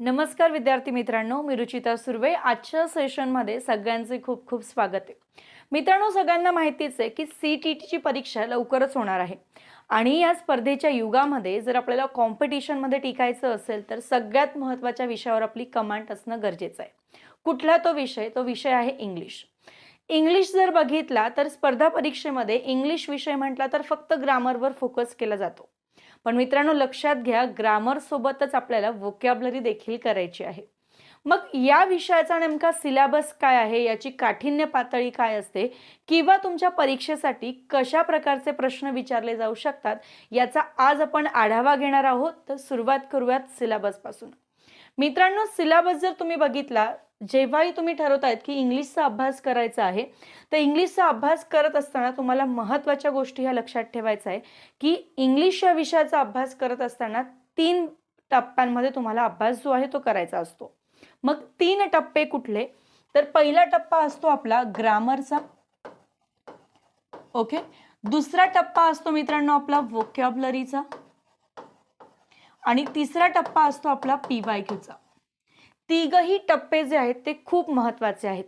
नमस्कार विद्यार्थी मित्रांनो मी रुचिता सुर्वे. आजच्या सेशनमध्ये सगळ्यांचे खूप खूप स्वागत आहे. मित्रांनो सगळ्यांना माहितीच आहे की सी टी टीची परीक्षा लवकरच होणार आहे. आणि या स्पर्धेच्या युगामध्ये जर आपल्याला कॉम्पिटिशनमध्ये टिकायचं असेल तर सगळ्यात महत्त्वाच्या विषयावर आपली कमांड असणं गरजेचं आहे. कुठला तो विषय? तो विषय आहे इंग्लिश इंग्लिश जर बघितला तर स्पर्धा परीक्षेमध्ये इंग्लिश विषय म्हटला तर फक्त ग्रामरवर फोकस केला जातो. पण मित्रांनो लक्षात घ्या ग्रामर सोबतच आपल्याला वोकॅबलरी देखील करायची आहे. मग या विषयाचा नेमका सिलेबस काय आहे? याची काठिण्य पातळी काय असते? किंवा तुमच्या परीक्षेसाठी कशा प्रकारचे प्रश्न विचारले जाऊ शकतात? याचा आज आपण आढावा घेणार आहोत. तर सुरुवात करूयात सिलेबसपासून मित्रांनो सिलेबस जर तुम्ही बघितला जेव्हाही तुम्ही ठरवतायत की इंग्लिशचा अभ्यास करायचा आहे तर इंग्लिशचा अभ्यास करत असताना तुम्हाला महत्त्वाच्या गोष्टी ह्या लक्षात ठेवायचं आहे की इंग्लिश या विषयाचा अभ्यास करत असताना तीन टप्प्यांमध्ये तुम्हाला अभ्यास जो आहे तो करायचा असतो. मग तीन टप्पे कुठले? तर पहिला टप्पा असतो आपला ग्रामरचा. ओके? दुसरा टप्पा असतो मित्रांनो आपला वोकॅबलरीचा आणि तिसरा टप्पा असतो आपला पी वाय क्यूचा. तिघही टप्पे जे आहेत ते खूप महत्त्वाचे आहेत.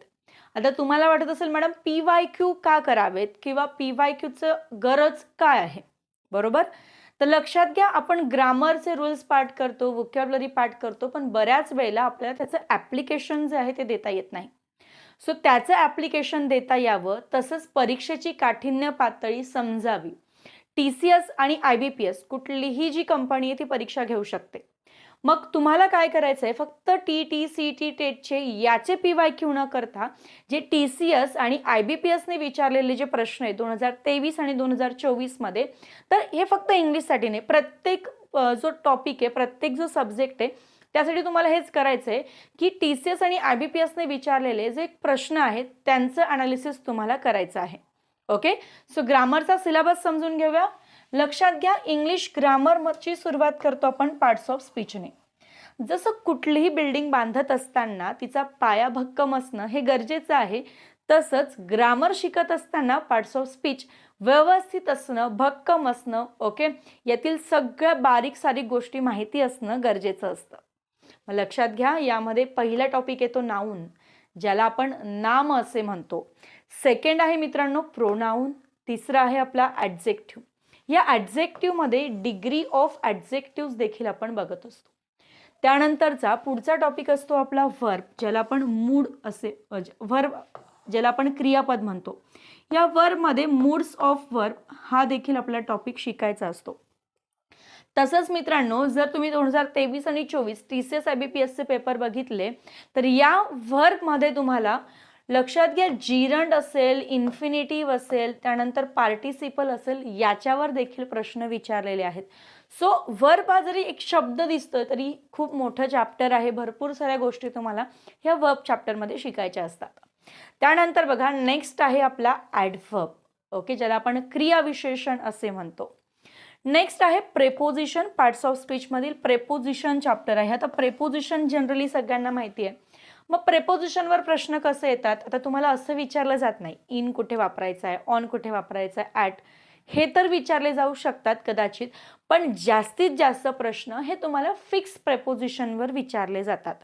आता तुम्हाला वाटत असेल मॅडम पी वाय क्यू का करावेत किंवा पी वाय क्यूचं गरज काय आहे? बरोबर? तर लक्षात घ्या आपण ग्रामरचे रूल्स पाठ करतो वोकॅबलरी पाठ करतो पण बऱ्याच वेळेला आपल्याला त्याचं ॲप्लिकेशन जे आहे ते देता येत नाही. सो त्याचं ॲप्लिकेशन देता यावं तसंच परीक्षेची काठिण्य पातळी समजावी. टी सी एस आणि आय बी पी एस कुठलीही जी कंपनी आहे ती परीक्षा घेऊ शकते. मग तुम्हाला काय करायचं आहे फक्त टी टी सी टी टेटचे याचे पी वाय क्यू न करता जे टी सी एस आणि आय बी पी एसने विचारलेले जे प्रश्न आहेत दोन हजार तेवीस आणि दोन हजार चोवीसमध्ये तर हे फक्त इंग्लिशसाठी नाही. प्रत्येक जो टॉपिक आहे प्रत्येक जो सब्जेक्ट आहे त्यासाठी तुम्हाला हेच करायचं आहे की टी सी एस आणि आय बी पी एसने विचारलेले जे प्रश्न आहेत त्यांचं अनालिसिस तुम्हाला करायचं आहे. ओके सो ग्रामरचा सिलेबस समजून घेऊया. लक्षात घ्या इंग्लिश ग्रामरची सुरुवात करतो आपण पार्ट्स ऑफ स्पीचने जसं कुठलीही बिल्डिंग बांधत असताना तिचा पाया भक्कम असणं हे गरजेचं आहे तसंच ग्रामर शिकत असताना पार्ट्स ऑफ स्पीच व्यवस्थित असणं भक्कम असणं ओके यातील सगळ्या बारीक सारीक गोष्टी माहिती असणं गरजेचं असतं. मग लक्षात घ्या यामध्ये पहिला टॉपिक येतो नाऊन ज्याला आपण नाम असे म्हणतो. सेकंड आहे मित्रांनो प्रोनाऊन तिसरा आहे आपला ॲडजेक्टिव्ह या ॲडजेक्टिव्हमध्ये डिग्री ऑफ ॲडजेक्टिव्ह देखील आपण बघत असतो. त्यानंतरचा पुढचा टॉपिक असतो आपला वर्ब ज्याला आपण मूड असे वर्ब ज्याला आपण क्रियापद म्हणतो. या वर्बमध्ये मूड्स ऑफ वर्ब हा देखील आपला टॉपिक शिकायचा असतो. तसंच मित्रांनो जर तुम्ही दोन हजार तेवीस आणि चोवीस T C S I B P एसचे पेपर बघितले तर या वर्बमध्ये तुम्हाला लक्षात घ्या जिरंड असेल इन्फिनिटिव्ह असेल त्यानंतर पार्टिसिपल असेल याच्यावर देखील प्रश्न विचारलेले आहेत. सो वर्ब जरी एक शब्द दिसतोय तरी खूप मोठं चॅप्टर आहे. भरपूर साऱ्या गोष्टी तुम्हाला ह्या वर्ब चॅप्टरमध्ये शिकायच्या असतात. त्यानंतर बघा नेक्स्ट आहे आपला ॲडव्हर्ब ओके ज्याला आपण क्रियाविशेषण असे म्हणतो. नेक्स्ट आहे प्रेपोजिशन पार्ट्स ऑफ स्पीचमधील प्रेपोजिशन चॅप्टर आहे. आता प्रेपोजिशन जनरली सगळ्यांना माहिती आहे. मग प्रेपोजिशनवर प्रश्न कसे येतात? आता तुम्हाला असं विचारलं जात नाही. इन कुठे वापरायचं आहे ऑन कुठे वापरायचं आहे ॲट हे तर विचारले जाऊ शकतात कदाचित पण जास्तीत जास्त प्रश्न हे तुम्हाला फिक्स प्रेपोजिशनवर विचारले जातात.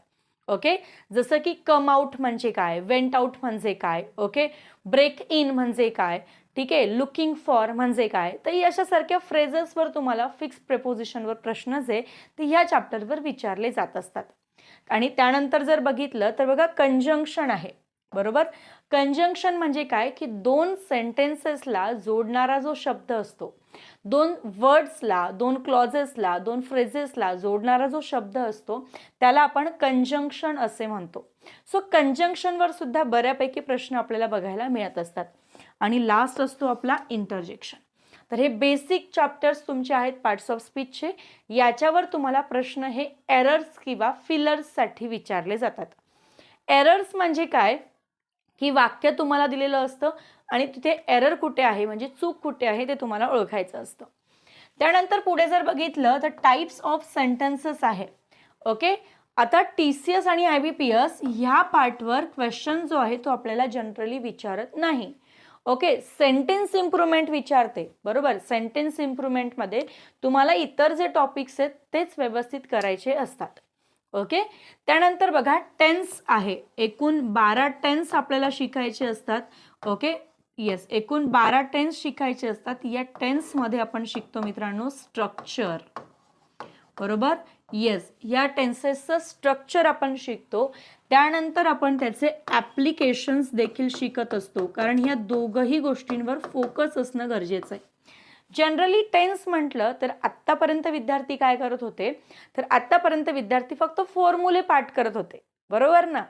ओके जसं की कम आउट म्हणजे काय? वेंट आउट म्हणजे काय? ओके ब्रेक इन म्हणजे काय? ठीक आहे? लुकिंग फॉर म्हणजे काय? तर अशासारख्या फ्रेजेसवर तुम्हाला फिक्स प्रेपोजिशनवर प्रश्न जे ते ह्या चॅप्टरवर विचारले जात असतात. आणि त्यानंतर जर बघितलं तर बघा कंजंक्शन आहे. बरोबर? कंजंक्शन म्हणजे काय? की दोन सेंटेन्सेसला जोडणारा जो शब्द असतो दोन वर्ड्सला दोन क्लॉजेसला दोन फ्रेजेसला जोडणारा जो शब्द असतो त्याला आपण कंजंक्शन असे म्हणतो. सो कंजंक्शनवर सुद्धा बऱ्यापैकी प्रश्न आपल्याला बघायला मिळत असतात. आणि लास्ट असतो आपला इंटरजेक्शन तर हे बेसिक चॅप्टर्स तुमचे आहेत पार्ट्स ऑफ स्पीचचे याच्यावर तुम्हाला प्रश्न हे एरर्स किंवा फिलर्ससाठी विचारले जातात. एरर्स म्हणजे काय? की वाक्य तुम्हाला दिलेलं असतं आणि तिथे एरर कुठे आहे म्हणजे चूक कुठे आहे ते तुम्हाला ओळखायचं असतं. त्यानंतर पुढे जर बघितलं तर टाईप्स ऑफ सेंटेन्सेस आहे. ओके आता टी सी एस आणि आय बी पी एस ह्या पार्टवर क्वेश्चन जो आहे तो आपल्याला जनरली विचारत नाही. ओके सेंटेन्स इम्प्रुव्हमेंट विचारते. बरोबर? सेंटेन्स इम्प्रुव्हमेंटमध्ये तुम्हाला इतर जे टॉपिक्स आहेत तेच व्यवस्थित करायचे असतात. ओके? त्यानंतर बघा टेन्स आहे. एकूण बारा टेन्स आपल्याला शिकायचे असतात. ओके? येस एकूण बारा टेन्स शिकायचे असतात. या टेन्समध्ये आपण शिकतो मित्रांनो स्ट्रक्चर बरोबर? येस या टेन्सेसचं स्ट्रक्चर आपण शिकतो. त्यानंतर आपण त्याचे ॲप्लिकेशन्स देखील शिकत असतो. कारण ह्या दोघंही गोष्टींवर फोकस असणं गरजेचं आहे. जनरली टेन्स म्हटलं तर आत्तापर्यंत विद्यार्थी काय करत होते? तर आत्तापर्यंत विद्यार्थी फक्त फॉर्म्युले पाठ करत होते. बरोबर ना?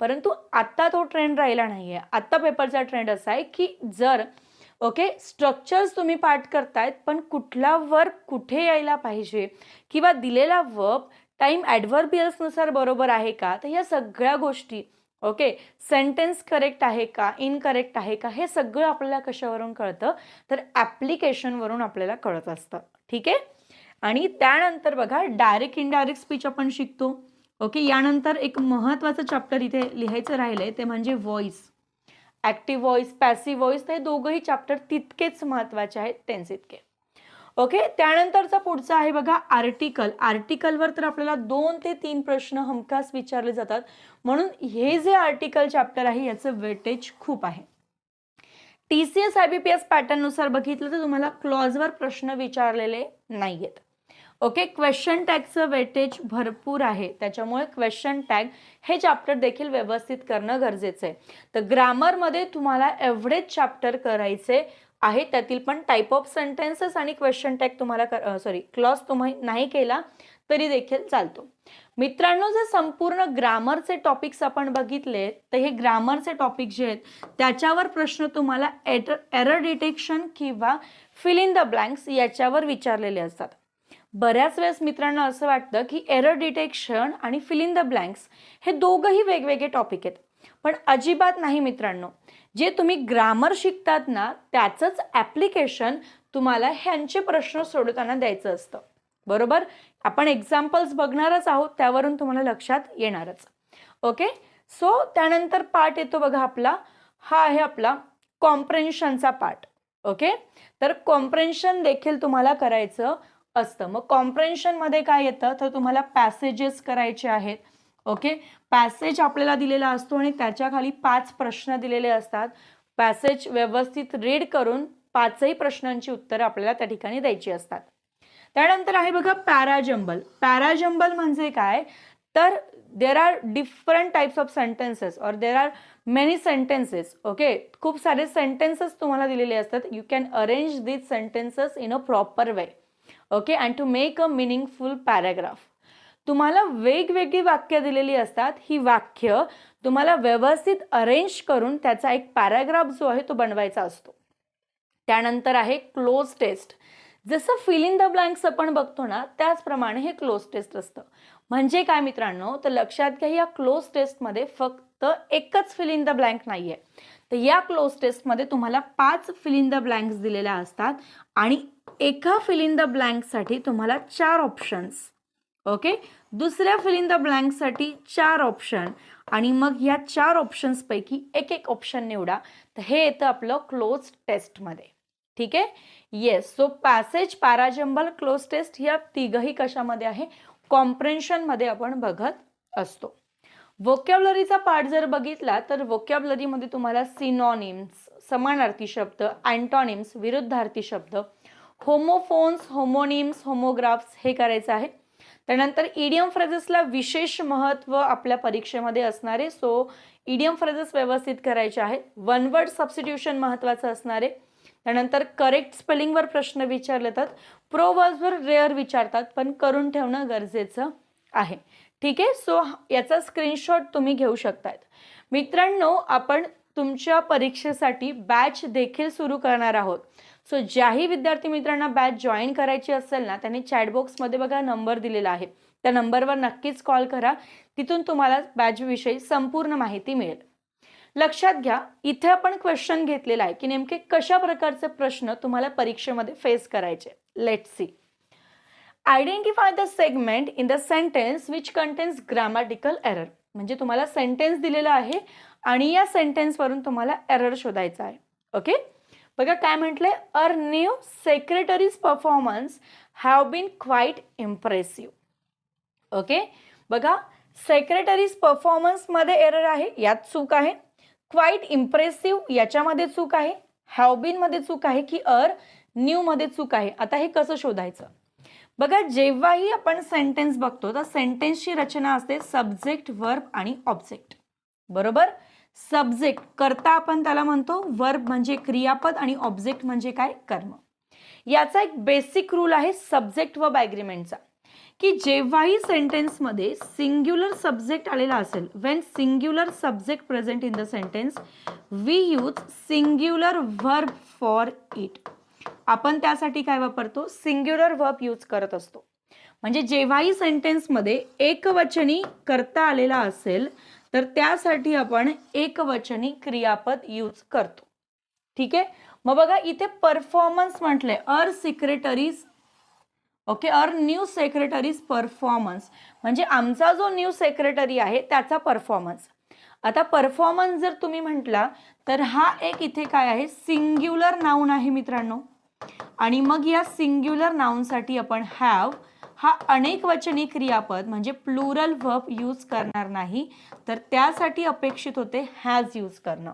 परंतु आत्ता तो ट्रेंड राहिला नाही आहे आत्ता पेपरचा ट्रेंड असा आहे की जर ओके? स्ट्रक्चर्स तुम्ही पाठ करतायत पण कुठला वर्ब कुठे यायला पाहिजे? किंवा दिलेला वर्ब टाईम ॲडव्हर्बियल्सनुसार बरोबर आहे का? तर या सगळ्या गोष्टी ओके? सेंटेन्स करेक्ट आहे का? इनकरेक्ट आहे का? हे सगळं आपल्याला कशावरून कळतं? तर ॲप्लिकेशनवरून आपल्याला कळत असतं. ठीक आहे? आणि त्यानंतर बघा डायरेक्ट इनडायरेक्ट स्पीच आपण शिकतो. ओके? यानंतर एक महत्त्वाचं चॅप्टर इथे लिहायचं राहिलं आहे ते म्हणजे voice active voice passive voice हे दोघंही चॅप्टर तितकेच महत्त्वाचे आहेत टेन्स इतके. ओके त्यानंतरचा पुढचा आहे बघा आर्टिकल आर्टिकलवर तर आपल्याला दोन ते तीन प्रश्न हमखास विचारले जातात. म्हणून हे जे आर्टिकल चॅप्टर आहे याचं वेटेज खूप आहे. T C S I B P S पॅटर्ननुसार बघितलं तर तुम्हाला क्लॉजवर प्रश्न विचारलेले नाही आहेत ओके क्वेश्चन टॅगचं वेटेज भरपूर आहे. त्याच्यामुळे क्वेश्चन टॅग हे चॅप्टर देखील व्यवस्थित करणं गरजेचं आहे. तर ग्रामरमध्ये तुम्हाला एवढेच चॅप्टर करायचे आहे. त्यातील पण टाईप ऑफ सेंटेन्सेस आणि क्वेश्चन टॅग तुम्हाला सॉरी क्लॉज तुम्ही नाही केला तरी देखील चालतो. मित्रांनो जे संपूर्ण ग्रामरचे टॉपिक्स आपण बघितले तर हे ग्रामरचे टॉपिक जे आहेत त्याच्यावर प्रश्न तुम्हाला एटर एरर डिटेक्शन किंवा फिल इन द ब्लँक्स याच्यावर विचारलेले असतात. बऱ्याच वेळेस मित्रांनो असं वाटतं की एरर डिटेक्शन आणि फिल इन द ब्लँक्स हे दोघंही वेगवेगळे टॉपिक आहेत. पण अजिबात नाही मित्रांनो. जे तुम्ही ग्रामर शिकतात ना त्याचंच ॲप्लिकेशन तुम्हाला ह्यांचे प्रश्न सोडवताना द्यायचं असतं. बरोबर? आपण एक्झाम्पल्स बघणारच आहोत त्यावरून तुम्हाला लक्षात येणारच. ओके सो त्यानंतर पार्ट येतो बघा आपला. हा आहे आपला कॉम्प्रेन्शनचा पार्ट ओके तर कॉम्प्रेन्शन देखील तुम्हाला करायचं. असतं. मग कॉम्प्रेन्शनमध्ये काय येतं? तर तुम्हाला पॅसेजेस करायचे आहेत. ओके पॅसेज आपल्याला दिलेला असतो आणि त्याच्याखाली पाच प्रश्न दिलेले असतात. पॅसेज व्यवस्थित रीड करून पाचही प्रश्नांची उत्तरं आपल्याला त्या ठिकाणी द्यायची असतात. त्यानंतर आहे बघा पॅराजंबल पॅराजंबल म्हणजे काय? तर there are different types of sentences और there are many sentences okay खूप सारे सेंटेन्सेस तुम्हाला दिलेले असतात. You can arrange these sentences in a proper way okay? And to make a meaningful paragraph तुम्हाला वेगवेगळी वाक्य दिलेली असतात. ही वाक्य तुम्हाला व्यवस्थित अरेंज करून त्याचा एक पॅराग्राफ जो आहे तो बनवायचा असतो. त्यानंतर आहे क्लोज टेस्ट जसं फिल इन द ब्लँक्स आपण बघतो ना त्याचप्रमाणे हे क्लोज टेस्ट असतं. म्हणजे काय मित्रांनो? तर लक्षात घ्या या क्लोज टेस्टमध्ये फक्त एकच फिल इन द ब्लँक नाही आहे तर या क्लोज टेस्टमध्ये तुम्हाला पाच फिल इन द ब्लँक्स दिलेल्या असतात आणि एका फिल इन द ब्लँकसाठी तुम्हाला चार ऑप्शन्स ओके दुसऱ्या फिल इन द ब्लँकसाठी चार ऑप्शन आणि मग या चार ऑप्शन्सपैकी एक एक ऑप्शन निवडा. तर हे येतं आपलं क्लोज टेस्टमध्ये ठीक? आहे yes so passage parajumble cloze test या तिघही कशामध्ये आहे? कॉम्प्रेन्शनमध्ये आपण बघत असतो. वोकॅबलरीचा पार्ट जर बघितला तर वोकॅबलरीमध्ये तुम्हाला सिनॉनिम्स समानार्थी शब्द अँटॉनिम्स विरुद्धार्थी शब्द होमोफोन्स होमोनिम्स होमोग्राफ्स हे करायचं आहे. त्यानंतर इडियम फ्रेजेसला विशेष महत्त्व आपल्या परीक्षेमध्ये असणारे सो इडियम फ्रेजेस व्यवस्थित करायचे आहेत. वन वर्ड सबस्टिट्यूशन महत्त्वाचं असणारे. त्यानंतर करेक्ट स्पेलिंगवर प्रश्न विचारले जातात प्रोवर्सवर रेअर विचारतात पण करून ठेवणं गरजेचं आहे. ठीक आहे? सो याचा स्क्रीनशॉट तुम्ही घेऊ शकतात मित्रांनो आपण तुमच्या परीक्षेसाठी बॅच देखील सुरू करणार आहोत. सो ज्याही विद्यार्थी मित्रांना बॅच जॉईन करायची असेल ना त्यांनी चॅटबॉक्समध्ये बघा नंबर दिलेला आहे. त्या नंबरवर नक्कीच कॉल करा. तिथून तुम्हाला बॅचविषयी संपूर्ण माहिती मिळेल. लक्षात घ्या इथे आपण क्वेश्चन घेतलेला आहे की नेमके कशा प्रकारचे प्रश्न तुम्हाला परीक्षेमध्ये फेस करायचे let see identify the segment in the sentence which contains grammatical error म्हणजे तुम्हाला सेंटेन्स दिलेला आहे आणि या सेंटेन्सवरून तुम्हाला एरर शोधायचा आहे. ओके बघा काय म्हटलंय our new secretaries performance have been quite impressive. Okay? बघा सेक्रेटरीज परफॉर्मन्समध्ये एरर आहे यात चूक आहे. क्वाईट इम्प्रेसिव्ह याच्यामध्ये चूक आहे. हॅवबिनमध्ये चूक आहे की अर न्यूमध्ये चूक आहे. आता हे कसं शोधायचं? बघा जेव्हाही आपण सेंटेन्स बघतो तर सेंटेन्सची रचना असते सब्जेक्ट वर्ब आणि ऑब्जेक्ट बरोबर? सब्जेक्ट करता आपण त्याला म्हणतो वर्ब म्हणजे क्रियापद आणि ऑब्जेक्ट म्हणजे काय? कर्म. याचा एक बेसिक रूल आहे सब्जेक्ट वर्ब ॲग्रीमेंटचा की जेव्हाही सेंटेन्समध्ये सिंग्युलर सब्जेक्ट आलेला असेल when singular subject present in the sentence we use singular verb for it आपण त्यासाठी काय वापरतो? सिंग्युलर वर्ब यूज करत असतो. म्हणजे जेव्हाही सेंटेन्समध्ये एकवचनी करता आलेला असेल तर त्यासाठी आपण एकवचनी क्रियापद यूज करतो. ठीक आहे? मग बघा इथे परफॉर्मन्स म्हटले our secretaries okay our new secretaries performance म्हणजे आमचा जो न्यू सेक्रेटरी आहे त्याचा परफॉर्मन्स आता परफॉर्मन्स जर तुम्ही म्हटला तर हा एक इथे काय आहे? सिंग्युलर नाऊन आहे मित्रांनो. आणि मग या सिंग्युलर नाऊनसाठी आपण हॅव हा अनेक वचनी क्रियापद म्हणजे प्लुरल वर्ब यूज करणार नाही. तर त्यासाठी अपेक्षित होते हॅज यूज करणं.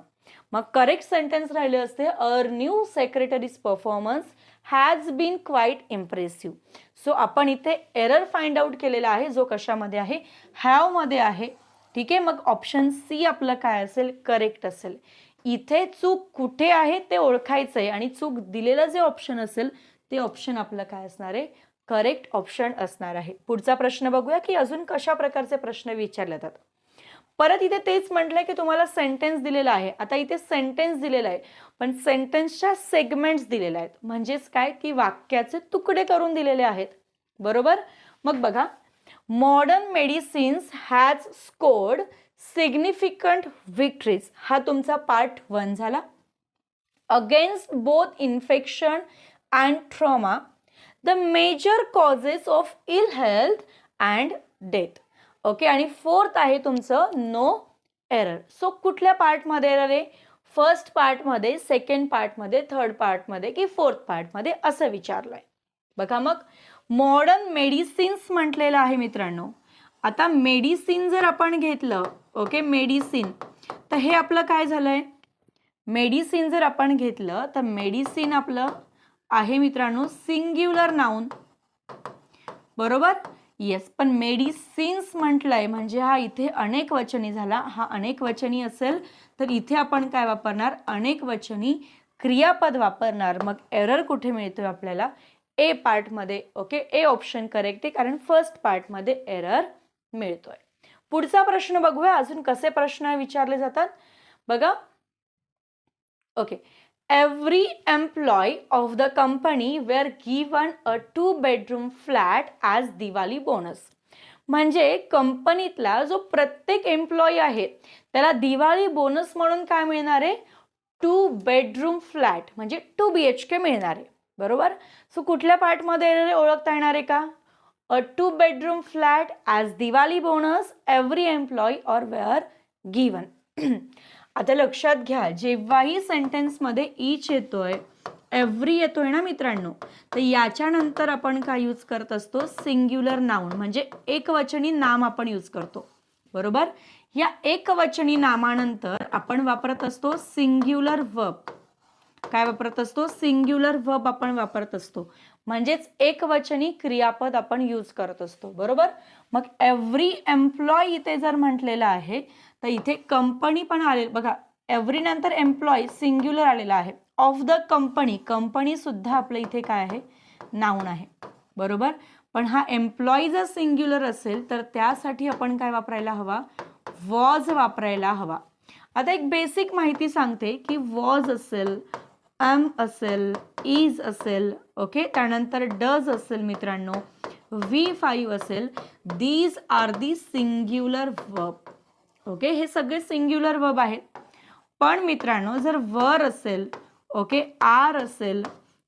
मग करेक्ट सेंटेन्स राहिले असते our new secretaries performance has been quite impressive so आपण इथे एरर फाइंड आउट केलेला आहे जो कशामध्ये आहे? हॅवमध्ये आहे. ठीक आहे? मग ऑप्शन सी आपलं काय असेल? करेक्ट असेल. इथे चूक कुठे आहे ते ओळखायचं आहे आणि चूक दिलेलं जे ऑप्शन असेल ते ऑप्शन आपलं काय असणार आहे? करेक्ट ऑप्शन असणार आहे. पुढचा प्रश्न बघूया की अजून कशा प्रकारचे प्रश्न विचारले जातात. परत इथे तेच म्हटलंय की तुम्हाला सेंटेन्स दिलेला आहे. आता इथे सेंटेन्स दिलेला आहे पण सेंटेन्सच्या सेगमेंट्स दिलेल्या आहेत. म्हणजेच काय? की वाक्याचे तुकडे करून दिलेले आहेत. बरोबर? मग बघा. Modern medicines has scored significant victories हा तुमचा पार्ट वन झाला. Against both infection and trauma the major causes of ill health and death. Okay आणि फोर्थ आहे तुमचं नो एरर. सो कुठल्या पार्टमध्ये एरर आहे? फर्स्ट पार्टमध्ये सेकंड पार्टमध्ये थर्ड पार्टमध्ये की फोर्थ पार्टमध्ये असं विचारलंय. बघा मग मॉडर्न मेडिसिन्स म्हटलेलं आहे मित्रांनो. आता मेडिसिन जर आपण घेतलं ओके मेडिसिन तर हे आपलं काय झालंय? मेडिसिन जर आपण घेतलं तर मेडिसिन आपलं आहे मित्रांनो सिंग्युलर नाऊन बरोबर? येस पण मेडिसिन्स म्हटलंय म्हणजे हा इथे अनेक वचनी झाला. हा अनेक वचनी असेल तर इथे आपण काय वापरणार? अनेक वचनी क्रियापद वापरणार. मग एरर कुठे मिळतोय आपल्याला? ए पार्टमध्ये ओके ए ऑप्शन करेक्ट आहे कारण फर्स्ट पार्टमध्ये एरर मिळतोय. पुढचा प्रश्न बघूया. अजून कसे प्रश्न विचारले जातात? बघा. Okay every employee of the company were given a two bedroom flat as Diwali bonus म्हणजे कंपनीतला जो प्रत्येक एम्प्लॉई आहे त्याला दिवाळी बोनस म्हणून काय मिळणार आहे? टू बेडरूम फ्लॅट म्हणजे टू बी एच के मिळणार आहे. बरोबर? सो कुठल्या पार्टमध्ये ओळखता येणार आहे का? A two bedroom flat as Diwali bonus every employee or were given आता लक्षात घ्या जेव्हाही सेंटेन्समध्ये इच येतोय एव्हरी येतोय ना मित्रांनो तर याच्यानंतर आपण काय यूज करत असतो? सिंग्युलर नाऊन म्हणजे एकवचनी नाम आपण यूज करतो. बरोबर? या एकवचनी नामानंतर आपण वापरत असतो सिंग्युलर वर्ब काय वापरत असतो? सिंग्युलर वर्ब आपण वापरत असतो. म्हणजेच एकवचनी क्रियापद आपण यूज करत असतो. बरोबर? मग एव्हरी एम्प्लॉय इथे जर म्हटलेलं आहे तर इथे कंपनी पण आले बघा एव्हरी नंतर एम्प्लॉई सिंग्युलर आलेला आहे. ऑफ द कंपनी कंपनी सुद्धा आपलं इथे काय आहे? नाऊन आहे. बरोबर? पण हा एम्प्लॉई जर सिंग्युलर असेल तर त्यासाठी आपण काय वापरायला हवा? वॉज वापरायला हवा. आता एक बेसिक माहिती सांगते की वॉज असेल एम असेल इज असेल ओके त्यानंतर डज असेल मित्रांनो व्ही फाईव्ह असेल. These are the singular verb okay? हे सगळे सिंग्युलर वर्ब आहेत. पण मित्रांनो जर वर असेल ओके आर असेल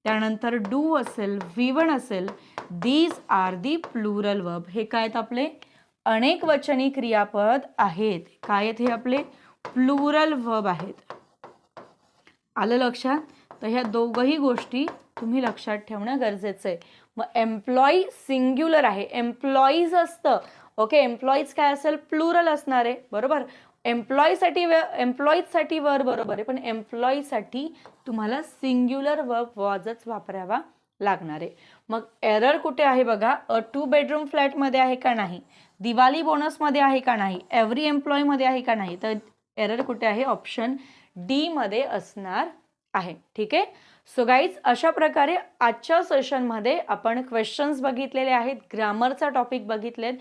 त्यानंतर डू असेल व्ही वन असेल these are the plural verb हे काय आहेत आपले? अनेक वचनी क्रियापद आहेत. काय आहेत हे आपले? प्लुरल वर्ब आहेत. आलं लक्षात? तर ह्या दोघही गोष्टी तुम्ही लक्षात ठेवणं गरजेचं आहे. मग एम्प्लॉई सिंग्युलर आहे. एम्प्लॉईज असतं. ओके एम्प्लॉईज काय असेल? प्लुरल असणार आहे बरोबर एम्प्लॉईसाठी एम्प्लॉईजसाठी वर बरोबर आहे पण एम्प्लॉईसाठी तुम्हाला सिंग्युलर वर्ब वॉजच वापरावा लागणार. आहे मग एरर कुठे आहे बघा? अ टू बेडरूम फ्लॅटमध्ये आहे का नाही? दिवाळी बोनसमध्ये आहे का नाही? एव्हरी एम्प्लॉईमध्ये आहे का नाही? तर एरर कुठे आहे? ऑप्शन डी मध्ये असणार आहे. ठीक आहे? सो गाईज अशा प्रकारे आजच्या सेशनमध्ये आपण क्वेश्चन्स बघितलेले आहेत ग्रामरचा टॉपिक बघितलेत.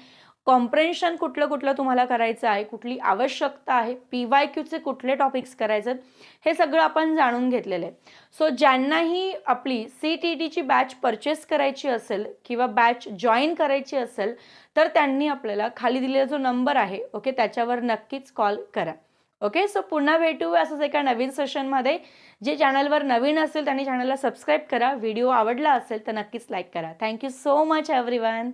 कॉम्प्रेन्शन कुठलं कुठलं तुम्हाला करायचं आहे कुठली आवश्यकता आहे पी वाय क्यूचे कुठले टॉपिक्स करायचे आहेत, हे सगळं आपण जाणून घेतलेलं आहे. सो ज्यांनाही आपली सी टी टीची बॅच परचेस करायची असेल किंवा बॅच जॉईन करायची असेल तर त्यांनी आपल्याला खाली दिलेला जो नंबर आहे ओके त्याच्यावर नक्कीच कॉल करा. ओके सो पुन्हा भेटू असंच एका नवीन सेशनमध्ये जे चॅनलवर नवीन असेल त्यांनी चॅनलला सबस्क्राईब करा. व्हिडिओ आवडला असेल तर नक्कीच लाईक करा. Thank you so much everyone